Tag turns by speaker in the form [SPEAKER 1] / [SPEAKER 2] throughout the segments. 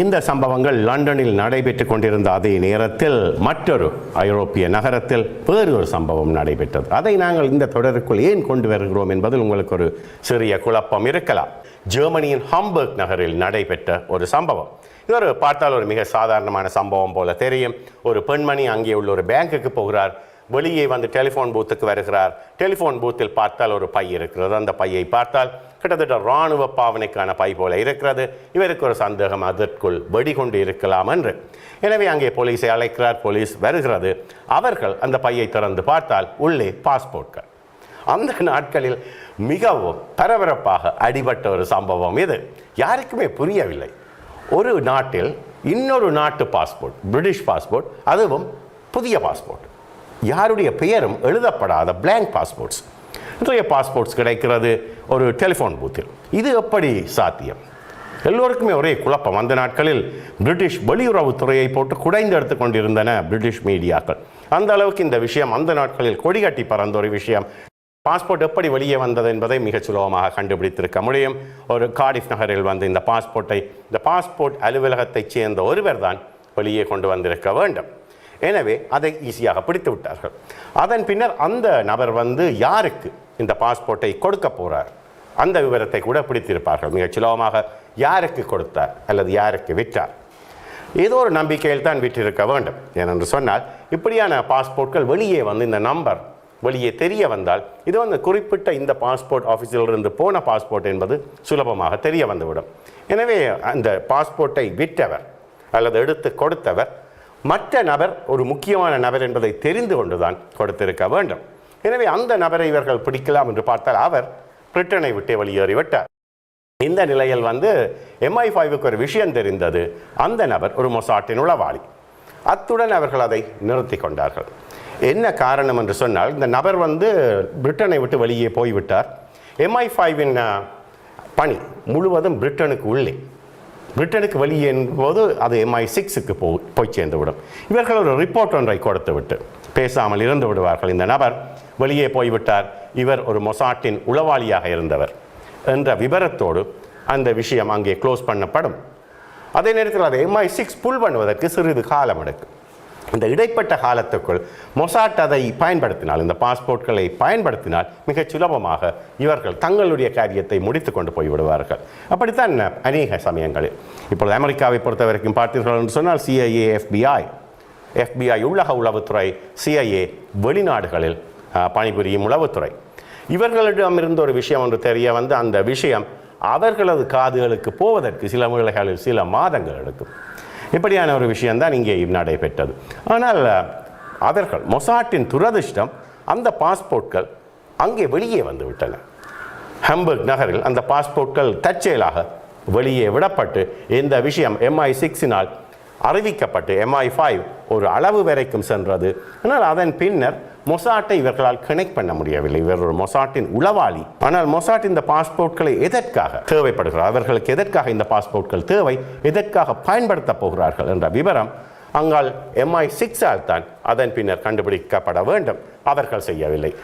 [SPEAKER 1] இந்த சம்பவங்கள் லண்டனில் நடைபெற்றுக் கொண்டிருந்த அதே நேரத்தில் மற்றொரு ஐரோப்பிய நகரத்தில் வேறு ஒரு சம்பவம் நடைபெற்றது. அதை நாங்கள் இந்த தொடருக்குள் ஏன் கொண்டு வருகிறோம் என்பதில் உங்களுக்கு ஒரு சிறிய குழப்பம் இருக்கலாம். ஜெர்மனியின் ஹாம்பர்க் நகரில் நடைபெற்ற ஒரு சம்பவம். இது ஒரு பார்த்தால் ஒரு மிக சாதாரணமான சம்பவம் போல தெரியும். ஒரு பெண்மணி அங்கே உள்ள ஒரு பேங்குக்கு போகிறார். வெளியே வந்து டெலிஃபோன் பூத்துக்கு வருகிறார். டெலிஃபோன் பூத்தில் பார்த்தால் ஒரு பை இருக்கிறது. அந்த பையை பார்த்தால் கிட்டத்தட்ட இராணுவ பாவனைக்கான பை போல இருக்கிறது. இவருக்கு ஒரு சந்தேகம் அதற்குள் வெடிகொண்டு இருக்கலாம் என்று. எனவே அங்கே போலீஸை அழைக்கிறார். போலீஸ் வருகிறது. அவர்கள் அந்த பையை திறந்து பார்த்தால் உள்ளே பாஸ்போர்ட்கள். அந்த நாட்களில் மிகவும் பரபரப்பாக அடிபட்ட ஒரு சம்பவம் இது. யாருக்குமே புரியவில்லை. ஒரு நாட்டில் இன்னொரு நாட்டு பாஸ்போர்ட் பிரிட்டிஷ் பாஸ்போர்ட் அதுவும் புதிய பாஸ்போர்ட். யாருடைய பெயரும் எழுதப்படாத பிளாங்க் பாஸ்போர்ட்ஸ் இன்றைய பாஸ்போர்ட்ஸ் கிடைக்கிறது ஒரு டெலிஃபோன் பூத்தில் இது எப்படி சாத்தியம்? எல்லோருக்குமே ஒரே குழப்பம். அந்த நாட்களில் பிரிட்டிஷ் வெளியுறவுத்துறையை போட்டு குடைந்து எடுத்து கொண்டிருந்தன பிரிட்டிஷ் மீடியாக்கள். அந்த அளவுக்கு இந்த விஷயம் அந்த நாட்களில் கொடிகட்டி பறந்த ஒரு விஷயம். பாஸ்போர்ட் எப்படி வெளியே வந்தது என்பதை மிகச் சுலபமாக கண்டுபிடித்திருக்க முடியும். ஒரு காடிஃப் நகரில் வந்து இந்த பாஸ்போர்ட்டை இந்த பாஸ்போர்ட் அலுவலகத்தைச் சேர்ந்த ஒருவர் தான் வெளியே கொண்டு வந்திருக்க வேண்டும். எனவே அதை ஈஸியாக பிடித்து விட்டார்கள். அதன் பின்னர் அந்த நபர் வந்து யாருக்கு இந்த பாஸ்போர்ட்டை கொடுக்க போகிறார் அந்த விவரத்தை கூட பிடித்திருப்பார்கள். மிகச் சுலபமாக யாருக்கு கொடுத்தார் அல்லது யாருக்கு விற்றார்? ஏதோ ஒரு நம்பிக்கையில் தான் விற்றிருக்க வேண்டும். ஏனென்று சொன்னால் இப்படியான பாஸ்போர்ட்கள் வெளியே வந்து இந்த நம்பர் வெளியே தெரிய வந்தால் இது வந்து குறிப்பிட்ட இந்த பாஸ்போர்ட் ஆஃபீஸிலிருந்து போன பாஸ்போர்ட் என்பது சுலபமாக தெரிய வந்துவிடும். எனவே அந்த பாஸ்போர்ட்டை விற்றவர் அல்லது எடுத்து கொடுத்தவர் மற்ற நபர் ஒரு முக்கியமான நபர் என்பதை தெரிந்து கொண்டுதான் கொடுத்திருக்க வேண்டும். எனவே அந்த நபரை இவர்கள் பிடிக்கலாம் என்று பார்த்தால் அவர் பிரிட்டனை விட்டே வெளியேறிவிட்டார். இந்த நிலையில் வந்து எம்ஐ ஃபைவுக்கு ஒரு விஷயம் தெரிந்தது. அந்த நபர் ஒரு மொசாட்டின் உளவாளி. அத்துடன் அவர்கள் அதை நிறுத்தி கொண்டார்கள். என்ன காரணம் என்று சொன்னால் இந்த நபர் வந்து பிரிட்டனை விட்டு வெளியே போய்விட்டார். எம்ஐ ஃபைவின் பணி முழுவதும் பிரிட்டனுக்கு உள்ளே. பிரிட்டனுக்கு வெளியே போது அது எம்ஐ சிக்ஸுக்கு போ போய் சேர்ந்துவிடும். இவர்கள் ஒரு ரிப்போர்ட் ஒன்றை கொடுத்து விட்டு பேசாமல் இருந்து விடுவார்கள். இந்த நபர் வெளியே போய்விட்டார். இவர் ஒரு மொசாட்டின் உளவாளியாக இருந்தவர் என்ற விவரத்தோடு அந்த விஷயம் அங்கே க்ளோஸ் பண்ணப்படும். அதே நேரத்தில் அதை எம்ஐ சிக்ஸ் புல் பண்ணுவதற்கு சிறிது காலம் எடுக்கும் இந்த இடைப்பட்ட காலத்துக்குள் மொசாட் அதை பயன்படுத்தினால் இந்த பாஸ்போர்ட்களை பயன்படுத்தினால் மிகச் சுலபமாக இவர்கள் தங்களுடைய காரியத்தை முடித்து கொண்டு போய்விடுவார்கள் அப்படித்தான் அநேக சமயங்களில். இப்பொழுது அமெரிக்காவை பொறுத்த வரைக்கும் பார்த்தீர்கள் என்று சொன்னால் சிஐஏ எஃபிஐ எஃபிஐ உள்ளக உளவுத்துறை சிஐஏ வெளிநாடுகளில் பணிபுரியும் உளவுத்துறை. இவர்களிடமிருந்து ஒரு விஷயம் ஒன்று தெரிய வந்து அந்த விஷயம் அவர்களது காதுகளுக்கு போவதற்கு சில வேளைகளில் சில மாதங்கள் எடுக்கும். இப்படியான ஒரு விஷயம்தான் இங்கே நடைபெற்றது ஆனால் அவர்கள் மொசாட்டின் துரதிர்ஷ்டம் அந்த பாஸ்போர்ட்கள் அங்கே வெளியே வந்து விட்டன. ஹம்பர்க் நகரில் அந்த பாஸ்போர்ட்கள் தற்செயலாக வெளியே விடப்பட்டு இந்த விஷயம் எம்ஐ சிக்ஸினால் அறிவிக்கப்பட்டு எம்ஐ ஃபைவ் ஒரு அளவு வரைக்கும் சென்றது. ஆனால் அதன் பின்னர் மொசாட்டை இவர்களால் கனெக்ட் பண்ண முடியவில்லை. இவர் ஒரு மொசாட்டின் உளவாளி. ஆனால் மொசாட் இந்த பாஸ்போர்ட்களை எதற்காக தேவைப்படுகிறார்? அவர்களுக்கு எதற்காக இந்த பாஸ்போர்ட்கள் தேவை? எதற்காக பயன்படுத்தப் போகிறார்கள் என்ற விவரம் அங்கால் எம்ஐ சிக்ஸால் தான் அதன் பின்னர் கண்டுபிடிக்கப்பட வேண்டும். அவர்கள் செய்யவில்லை.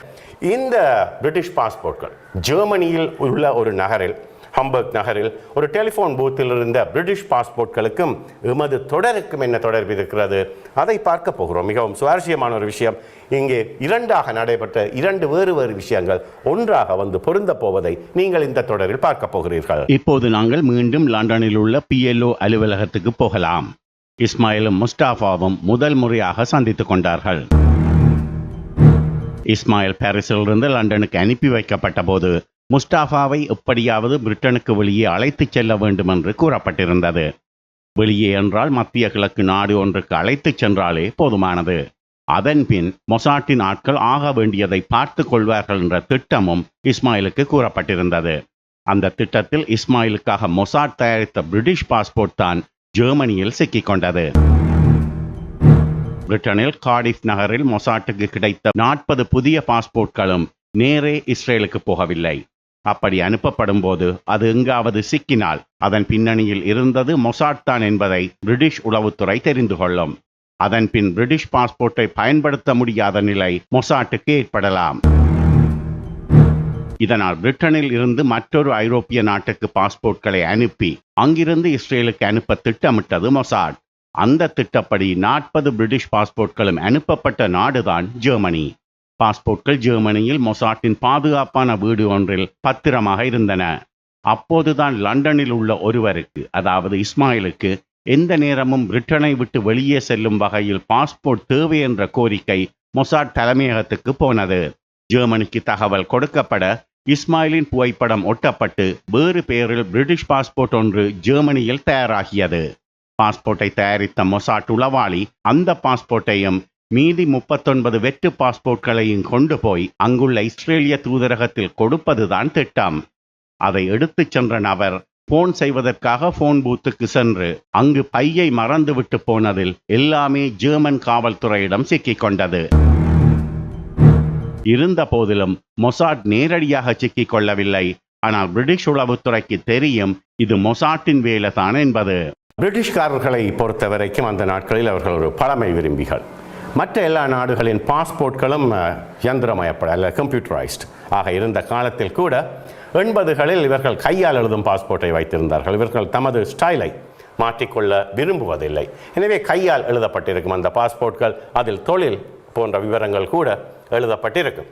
[SPEAKER 1] இந்த பிரிட்டிஷ் பாஸ்போர்ட்கள் ஜெர்மனியில் உள்ள ஒரு நகரில் ஹம்பர்க் நகரில் ஒரு டெலிஃபோன் பூத்தில் இருந்த பிரிட்டிஷ் பாஸ்போர்ட்களுக்கும் எமது தொடருக்கும் என்ன தொடர்பு இருக்கிறது? அதை பார்க்க போகிறோம். மிகவும் சுவாரஸ்யமான ஒரு விஷயம். இங்கே இரண்டாக நடைபெற்ற இரண்டு வேறு வேறு விஷயங்கள் ஒன்றாக வந்து பொருந்த போவதை நீங்கள் இந்த தொடரில் பார்க்க போகிறீர்கள்.
[SPEAKER 2] இப்போது நாங்கள் மீண்டும் லண்டனில் உள்ள பிஎல்ஓ அலுவலகத்துக்கு போகலாம். இஸ்மாயிலும் முஸ்டாஃபாவும் முதல் முறையாக சந்தித்துக் கொண்டார்கள். இஸ்மாயில் பாரிஸிலிருந்து லண்டனுக்கு அனுப்பி வைக்கப்பட்ட போது முஸ்டாஃபாவை எப்படியாவது பிரிட்டனுக்கு வெளியே அழைத்துச் செல்ல வேண்டும் என்று கூறப்பட்டிருந்தது. வெளியே என்றால் மத்திய கிழக்கு நாடு ஒன்றுக்கு அழைத்துச் சென்றாலே போதுமானது. அதன் பின் மொசாட்டின் ஆட்கள் ஆக வேண்டியதை பார்த்து கொள்வார்கள் என்ற திட்டமும் இஸ்மாயிலுக்கு கூறப்பட்டிருந்தது. அந்த திட்டத்தில் இஸ்மாயிலுக்காக மொசாட் தயாரித்த பிரிட்டிஷ் பாஸ்போர்ட் தான் ஜெர்மனியில் சிக்கிக்கொண்டது பிரிட்டனில் கார்டிஃப் நகரில் மொசாட்டுக்கு கிடைத்த நாற்பது புதிய பாஸ்போர்ட்களும் நேரே இஸ்ரேலுக்கு போகவில்லை. அப்படி அனுப்பப்படும் போது அது எங்காவது சிக்கினால் அதன் பின்னணியில் இருந்தது மொசாட் தான் என்பதை பிரிட்டிஷ் உளவுத்துறை தெரிந்து கொள்ளும். அதன் பின் பிரிட்டிஷ் பாஸ்போர்ட்டை பயன்படுத்த முடியாத நிலை மொசாட்டுக்கு ஏற்படலாம். இதனால் பிரிட்டனில் இருந்து மற்றொரு ஐரோப்பிய நாட்டுக்கு பாஸ்போர்ட்களை அனுப்பி அங்கிருந்து இஸ்ரேலுக்கு அனுப்ப திட்டமிட்டது மொசாட். அந்த திட்டப்படி நாற்பது பிரிட்டிஷ் பாஸ்போர்ட்களும் அனுப்பப்பட்ட நாடுதான் ஜெர்மனி. பாஸ்போர்ட்கள் ஜெர்மனியில் மொசாட்டின் பாதுகாப்பான வீடு ஒன்றில் பத்திரமாக இருந்தன. அப்போதுதான் லண்டனில் உள்ள ஒருவருக்கு அதாவது இஸ்மாயிலுக்கு எந்த நேரமும் பிரிட்டனை விட்டு வெளியே செல்லும் வகையில் பாஸ்போர்ட் தேவை என்ற கோரிக்கை மொசாட் தலைமையகத்துக்கு போனது. ஜெர்மனிக்கு தகவல் கொடுக்கப்பட இஸ்மாயிலின் புகைப்படம் ஒட்டப்பட்டு வேறு பெயரில் பிரிட்டிஷ் பாஸ்போர்ட் ஒன்று ஜெர்மனியில் தயாராகியது. பாஸ்போர்ட்டை தயாரித்த மொசாட் உளவாளி அந்த பாஸ்போர்ட்டையும் மீதி முப்பத்தொன்பது வெற்று பாஸ்போர்ட்களையும் கொண்டு போய் அங்குள்ள இஸ்ரேலிய தூதரகத்தில் கொடுப்பதுதான் திட்டம். அதை எடுத்துச் சென்ற நபர் போன் செய்வதற்காக போன் பூத்துக்கு சென்று அங்கு பையை மறந்துவிட்டு போனதில் எல்லாமே ஜெர்மன் காவல்துறையிடம் சிக்கிக் கொண்டது. இருந்த போதிலும் மொசாட் நேரடியாக சிக்கிக் கொள்ளவில்லை. ஆனால் பிரிட்டிஷ் உளவுத்துறைக்கு தெரியும் இது மொசாட்டின் வேலை தான் என்பது.
[SPEAKER 1] பிரிட்டிஷ்காரர்களை பொறுத்த வரைக்கும் அந்த நாட்களில் அவர்கள் ஒரு பழமை விரும்பிகள். மற்ற எல்லா நாடுகளின் பாஸ்போர்ட்களும் யந்திரமயப்பட அல்ல கம்ப்யூட்டரைஸ்ட் ஆக இருந்த காலத்தில் கூட எண்பதுகளில் இவர்கள் கையால் எழுதும் பாஸ்போர்ட்டை வைத்திருந்தார்கள். இவர்கள் தமது ஸ்டைலை மாற்றிக்கொள்ள விரும்புவதில்லை. எனவே கையால் எழுதப்பட்டிருக்கும் அந்த பாஸ்போர்ட்கள் அதில் தொழில் போன்ற விவரங்கள் கூட எழுதப்பட்டிருக்கும்.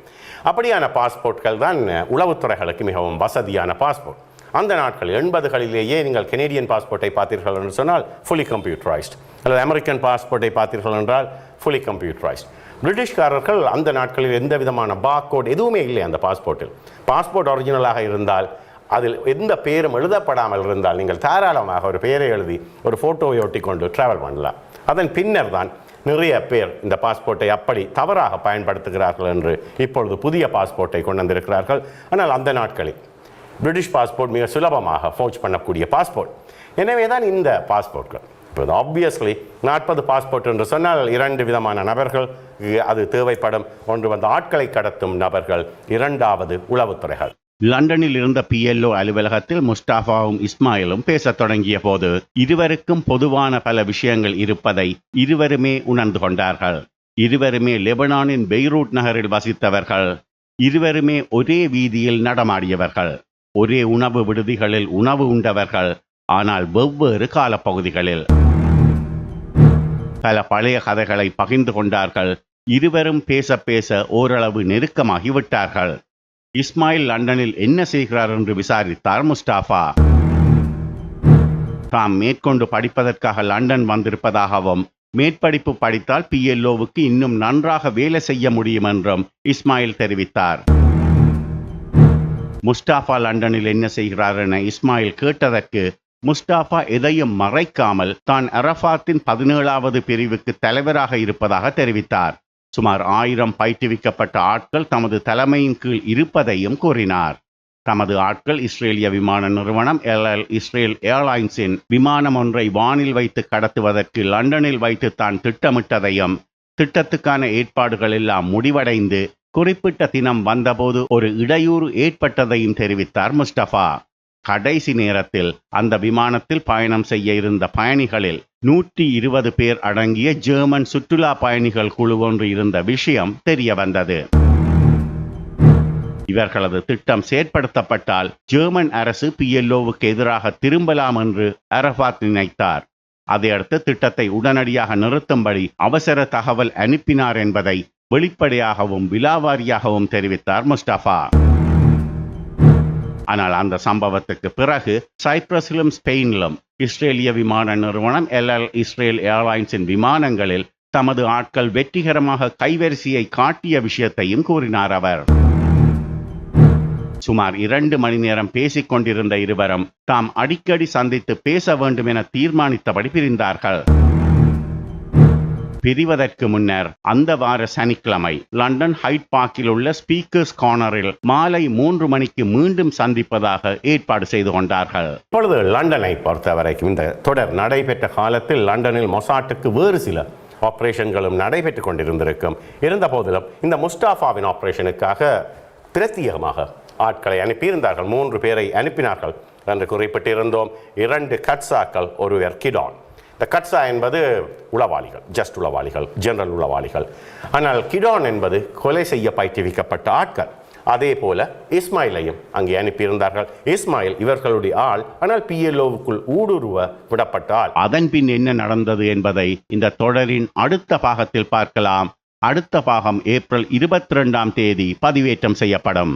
[SPEAKER 1] அப்படியான பாஸ்போர்ட்கள் தான் உளவுத்துறைகளுக்கு மிகவும் வசதியான பாஸ்போர்ட். அந்த நாட்கள் எண்பதுகளிலேயே நீங்கள் கெனேடியன் பாஸ்போர்ட்டை பார்த்தீர்கள் என்று சொன்னால் ஃபுல்லி கம்ப்யூட்டரைஸ்ட் அல்லது அமெரிக்கன் பாஸ்போர்ட்டை பார்த்தீர்கள் என்றால் ஃபுல்லி கம்ப்யூட்டரைஸ்ட் பிரிட்டிஷ்காரர்கள் அந்த நாட்களில் எந்த விதமான பார்கோட் எதுவுமே இல்லை அந்த பாஸ்போர்ட்டில் பாஸ்போர்ட் ஒரிஜினலாக இருந்தால் அதில் எந்த பேரும் எழுதப்படாமல் இருந்தால் நீங்கள் தாராளமாக ஒரு பெயரை எழுதி ஒரு ஃபோட்டோவை ஒட்டி கொண்டு ட்ராவல் பண்ணலாம். அதன் பின்னர் தான் நிறைய பேர் இந்த பாஸ்போர்ட்டை அப்படி தவறாக பயன்படுத்துகிறார்கள் என்று இப்பொழுது புதிய பாஸ்போர்ட்டை கொண்டு வந்திருக்கிறார்கள். ஆனால் அந்த நாட்களில் பிரிட்டிஷ் பாஸ்போர்ட் மிக சுலபமாக ஃபோர்ஜ் பண்ணக்கூடிய பாஸ்போர்ட் எனவே தான் இந்த பாஸ்போர்ட்கள் இப்போது ஆப்வியஸ்லி நாற்பது பாஸ்போர்ட் என்று சொன்னால் இரண்டு விதமான நபர்கள் அது தேவைப்படும். ஒன்று வந்து ஆட்களை கடத்தும் நபர்கள் இரண்டாவது உளவுத்துறைகள்
[SPEAKER 2] லண்டனில் இருந்த பிஎல்ஓ அலுவலகத்தில் முஸ்டாஃபாவும் இஸ்மாயிலும் பேசத் தொடங்கிய போது இருவருக்கும் பொதுவான பல விஷயங்கள் இருப்பதை இருவருமே உணர்ந்து கொண்டார்கள். இருவருமே லெபனானின் பெய்ரூட் நகரில் வசித்தவர்கள். இருவருமே ஒரே வீதியில் நடமாடியவர்கள். ஒரே உணவு விடுதிகளில் உணவு உண்டவர்கள். ஆனால் வெவ்வேறு காலப்பகுதிகளில் பல பழைய கதைகளை பகிர்ந்து கொண்டார்கள். இருவரும் பேச பேச ஓரளவு நெருக்கமாகி விட்டார்கள் இஸ்மாயில் லண்டனில் என்ன செய்கிறார் என்று விசாரித்தார் முஸ்டாஃபா தாம் மேற்கொண்டு படிப்பதற்காக லண்டன் வந்திருப்பதாகவும் மேற்படிப்பு படித்தால் பிஎல்ஓவுக்கு இன்னும் நன்றாக வேலை செய்ய முடியும் என்றும் இஸ்மாயில் தெரிவித்தார். முஸ்டாஃபா லண்டனில் என்ன செய்கிறார் என இஸ்மாயில் கேட்டதற்கு முஸ்டாஃபா எதையும் மறைக்காமல் தான் அரஃபாத்தின் பதினேழாவது பிரிவுக்கு தலைவராக இருப்பதாக தெரிவித்தார். சுமார் ஆயிரம் பயிற்றுவிக்கப்பட்ட ஆட்கள் தமது தலைமையின் கீழ் இருப்பதையும் கூறினார். தமது ஆட்கள் இஸ்ரேலிய விமான நிறுவனம் எல்எல் இஸ்ரேல் ஏர்லைன்ஸின் விமானம் ஒன்றை வானில் வைத்து கடத்துவதற்கு லண்டனில் வைத்து தான் திட்டமிட்டதையும் திட்டத்துக்கான ஏற்பாடுகள் எல்லாம் முடிவடைந்து குறிப்பிட்ட தினம் வந்தபோது ஒரு இடையூறு ஏற்பட்டதையும் தெரிவித்தார் முஸ்டபா. கடைசி நேரத்தில் அந்த விமானத்தில் பயணம் செய்ய இருந்த பயணிகளில் நூற்றி இருபது பேர் அடங்கிய ஜெர்மன் சுற்றுலா பயணிகள் குழு ஒன்று இருந்த விஷயம் தெரிய வந்தது. இவர்களது திட்டம் செயற்படுத்தப்பட்டால் ஜெர்மன் அரசு பிஎல்ஓவுக்கு எதிராக திரும்பலாம் என்று அரபாத் நினைத்தார். அதையடுத்து திட்டத்தை உடனடியாக நிறுத்தும்படி அவசர தகவல் அனுப்பினார் என்பதை வெளிப்படையாகவும் விலாவாரியாகவும் தெரிவித்தார் முஸ்டபா ஆனால் அந்த சம்பவத்துக்கு பிறகு சைப்ரஸிலும் ஸ்பெயினிலும் இஸ்ரேலிய விமான நிறுவனம் எல்எல் இஸ்ரேல் ஏர்லைன்ஸின் விமானங்களில் தமது ஆட்கள் வெற்றிகரமாக கைவரிசையை காட்டிய விஷயத்தையும் கூறினார் அவர். சுமார் இரண்டு மணி நேரம் பேசிக் கொண்டிருந்த இருவரும் தாம் அடிக்கடி சந்தித்து பேச வேண்டும் என தீர்மானித்தபடி பிரிந்தார்கள். பிரிவதற்கு முன்னர் அந்த வார சனிக்கிழமை லண்டன் ஹைட் பார்க்கில் உள்ள ஸ்பீக்கர்ஸ் கார்னரில் மாலை மூன்று மணிக்கு மீண்டும் சந்திப்பதாக ஏற்பாடு செய்து கொண்டார்கள்.
[SPEAKER 1] இப்பொழுது லண்டனை பொறுத்த வரைக்கும் இந்த தொடர் நடைபெற்ற காலத்தில் லண்டனில் மொசாட்டுக்கு வேறு சில ஆப்ரேஷன்களும் நடைபெற்றுக் கொண்டிருந்திருக்கும். இருந்த போதிலும் இந்த முஸ்டாஃபாவின் ஆப்ரேஷனுக்காக பிரத்யேகமாக ஆட்களை அனுப்பியிருந்தார்கள். மூன்று பேரை அனுப்பினார்கள் என்று குறிப்பிட்டிருந்தோம். இரண்டு கட்சாக்கள் ஒருவர் கிடான். இந்த கட்சா என்பது உளவாளிகள் ஜஸ்ட் உளவாளிகள் ஜெனரல் உளவாளிகள். ஆனால் கிடான் என்பது கொலை செய்ய பயிற்றுவிக்கப்பட்ட ஆட்கள். அதே போல இஸ்மாயிலையும் அங்கே அனுப்பியிருந்தார்கள். இஸ்மாயில் இவர்களுடைய ஆள் ஆனால் பிஎல்ஓவுக்குள் ஊடுருவ விடப்பட்ட ஆள்.
[SPEAKER 2] அதன் பின் என்ன நடந்தது என்பதை இந்த தொடரின் அடுத்த பாகத்தில் பார்க்கலாம். அடுத்த பாகம் ஏப்ரல் இருபத்தி ரெண்டாம் தேதி பதிவேற்றம் செய்யப்படும்.